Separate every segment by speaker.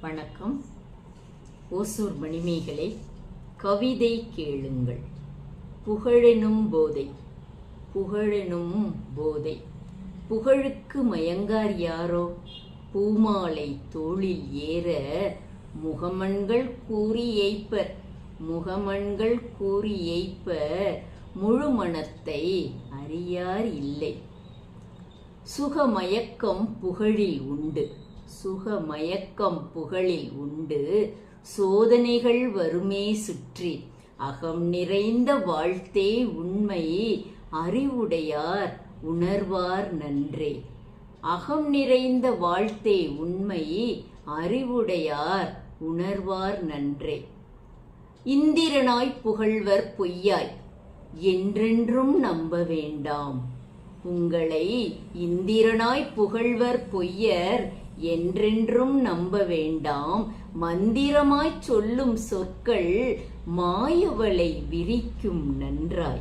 Speaker 1: வணக்கம். ஓசூர் மணிமேகலை கவிதை கேளுங்கள். புகழெனும் போதை புகழெனும் போதை. புகழுக்கு மயங்கார் யாரோ? பூமாலை தோளில் ஏற முகமண்கள் கூறி ஏய்ப்பர். முகமண்கள் கூறி ஏய்ப்ப முழு மனத்தை அறியார் இல்லை. சுகமயக்கம் புகழில் உண்டு. சுகமயக்கம் புகழில் உண்டு. சோதனைகள் வருமே சுற்றி. அகம் நிறைந்த வாழ்த்தே உண்மை அறிவுடையார் உணர்வார் நன்றே. அகம் நிறைந்த வாழ்த்தே உண்மை அறிவுடையார் உணர்வார் நன்றே. இந்திரனாய் புகழ்வர் பொய்யாய் என்றென்றும் நம்ப வேண்டாம். உங்களை இந்திரனாய் புகழ்வர் பொய்யர் என்றென்றும் நம்ப வேண்டாம். மந்திரமாய்ச் சொல்லும் சொற்கள் மாயவளை விரிக்கும் நன்றாய்.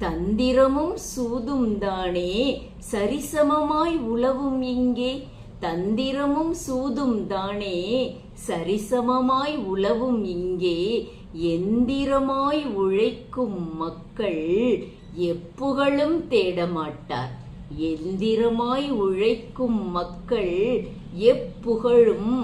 Speaker 1: தந்திரமும் சூதும் தானே சரிசமமாய் உலவும் இங்கே தந்திரமும் சூதும் தானே சரிசமமாய் உழவும் இங்கே எந்திரமாய் உழைக்கும் மக்கள் எப்புகழும் தேடமாட்டார். எந்திரமாய் உழைக்கும் மக்கள் எப்புகழும்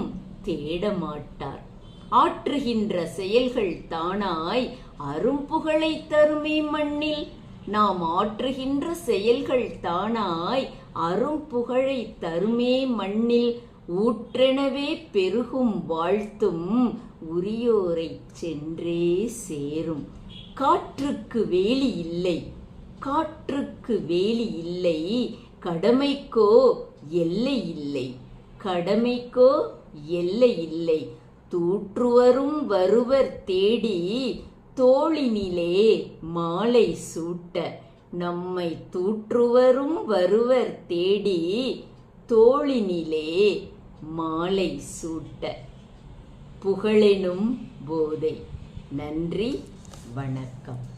Speaker 1: தேடமாட்டார். ஆற்றுகின்ற செயல்கள் தானாய் அரும்புகளை தருமே மண்ணில். நாம் ஆற்றுகின்ற செயல்கள் தானாய் அரும்புகழை தருமே மண்ணில் ஊற்றெனவே பெருகும் வாழ்த்தும் உரியோரைச் சென்றே சேரும். காற்றுக்கு வேலி இல்லை காற்றுக்கு வேலி இல்லை கடமைக்கோ எல்லை இல்லை கடமைக்கோ எல்லை இல்லை. தூற்றுவரும் வருவர் தேடி தோளினிலே மாலை சூட்ட நம்மை தூற்றுவரும் வருவர் தேடி தோளினிலே மாலை சூட்ட. புகழெனும் போதை. நன்றி. வணக்கம்.